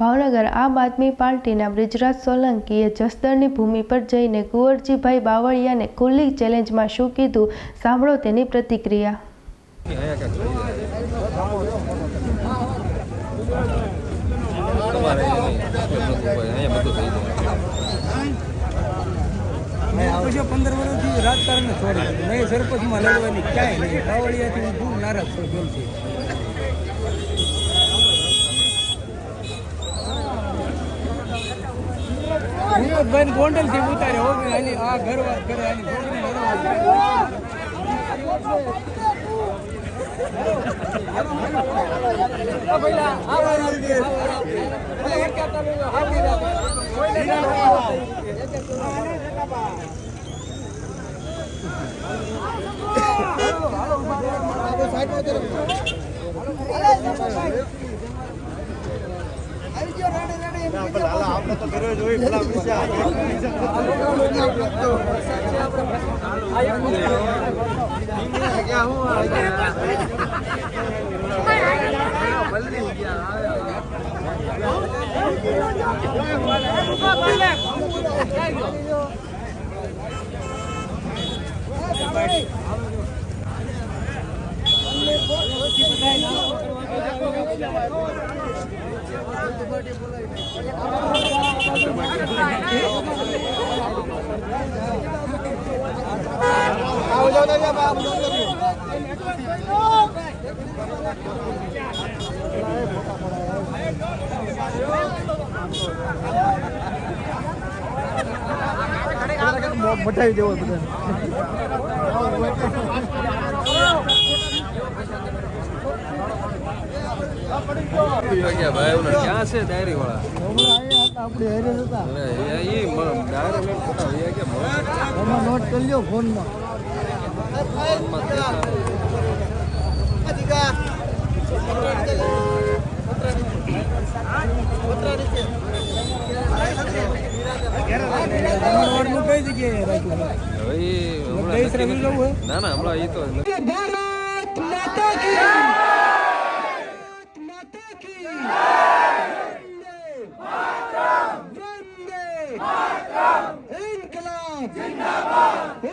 ભાવનગર આમ આદમી પાર્ટીના બ્રિજરાજ સોલંકીએ જસદણની ભૂમિ પર જઈને કુંવરજીભાઈ બાવળિયાને ખુલ્લી ચેલેન્જમાં શું કીધું? સાંભળો તેની પ્રતિક્રિયા. પંદર વર્ષથી રાજકારણ છોડ્યું મેં સરપંચમાં લડવાની ક્યાંય નહીં. બાવળિયાથી હું ખૂબ નારાજ છું. હિંમતભાઈ ગોંડલથી ઉતારે. હો આ ઘર વાત કરે આની દેવો બધા વાગ્યા ભાઈ ઓલા ક્યાં છે ડાયરી વાળા આપણે હેરે હતા અરે એ ઈ મ- ડાયરી લઈને ફોટા એ કે મળે એમાં નોટ કરી લ્યો ફોનમાં ફોનમાં દેખાય. જમણવારનું કઈ જગ્યાએ રાખ્યું છે? હવે ઈ છે ડાયરી વાળા નથી. જવું હે? ના ના હમણાં એ તો. ભારત માતા કી વંદે ઇન્કલાબ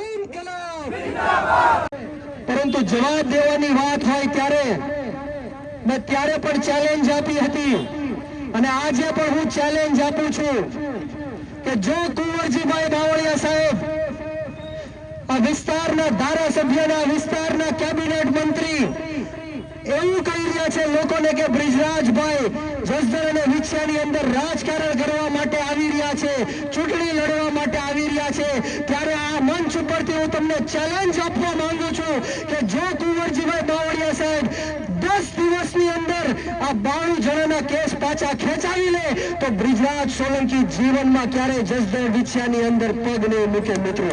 ઇન્કલાબ પરંતુ જવાબ દેવાની વાત હોય ત્યારે મેં ત્યારે પણ ચેલેન્જ આપી હતી. અને આજે પણ હું ચેલેન્જ આપું છું કે જો કુંવરજીભાઈ બાવળિયા સાહેબ આ વિસ્તારના ધારાસભ્યના વિસ્તારના કેબિનેટ મંત્રી એવું કહી રહ્યા છે લોકોને કે બ્રિજરાજભાઈ, જસદણ અને વિછિયાની અંદર રાજકારણ કરવા માટે આવી રહ્યા છે, ચૂંટણી લડવા માટે આવી રહ્યા છે. ત્યારે આ મંચ ઉપરથી હું તમને ચેલેન્જ આપવા માંગુ છું કે જો કુંવરજીભાઈ બાવળિયા સાહેબ દસ દિવસની અંદર આ બાણું જણાના કેસ પાછા ખેંચાવી લે, તો બ્રિજરાજ સોલંકી જીવનમાં ક્યારેય જસદણ વિછિયાની અંદર પગ નહીં મૂકે મિત્રો.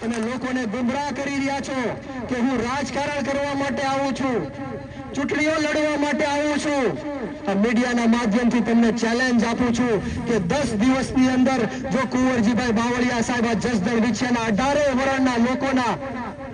તમે લોકોને ગુમરાહ કરી રહ્યા છો કે હું રાજકારણ કરવા માટે આવું છું, ચૂંટણીઓ લડવા માટે આવું છું. આ મીડિયાના માધ્યમથી તમને ચેલેન્જ આપું છું કે દસ દિવસની અંદર જો કુંવરજીભાઈ બાવળિયા સાહેબ જસદણ વિછેના અઢારે વરણના લોકોના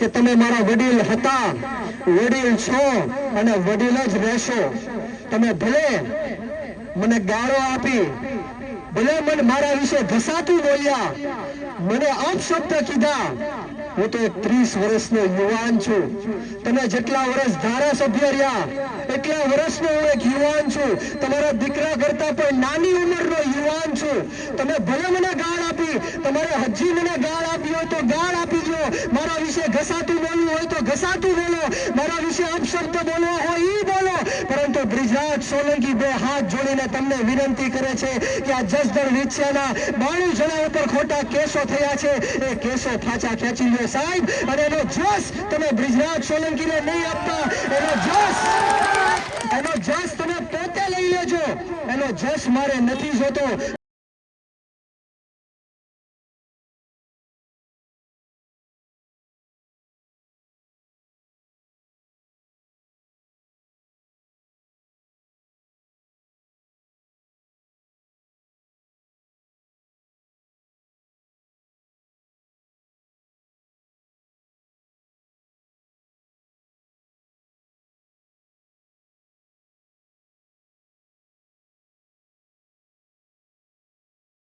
કે તમે મારા વડીલ હતા. વડીલ છો અને વડીલ જ રહેશો. તમે ભલે મને ગાળો આપી, ભલે મને મારા વિશે ઘસાતું બોલ્યા, મને અપશબ્દ કીધા. હું તો ત્રીસ વર્ષનો યુવાન છું. તમે જેટલા વર્ષ ધારાસભ્ય રહ્યા, એટલા વર્ષનો હું એક યુવાન છું. તમારા દીકરા કરતા પણ નાની ઉંમરનો યુવાન છું. તમે ભલે મને ગાળ આપી, તમારે હજી મને ગાળ આપી હોય તો ગાળ આપી દો મારા વિશે ઘસાતું બોલવું હોય તો ઘસાતું બોલો. મારા વિશે અપશબ્દ બોલવો હોય એ બોલો. પરંતુ બ્રિજરાજ સોલંકી બે હાથ જોડીને તમને વિનંતી કરે છે કે આ જસદણ વિછ્યાના બાણું જણા ઉપર ખોટા કેસો થયા છે. એ કેસો પાછા ખેંચી લ્યો સાહેબ. અને એનો જસ તમે બ્રિજરાજ સોલંકીને નહીં આપતા. એનો જસ એનો જસ તમે પોતે લઈ લેજો. એનો જસ મારે નથી જોતો.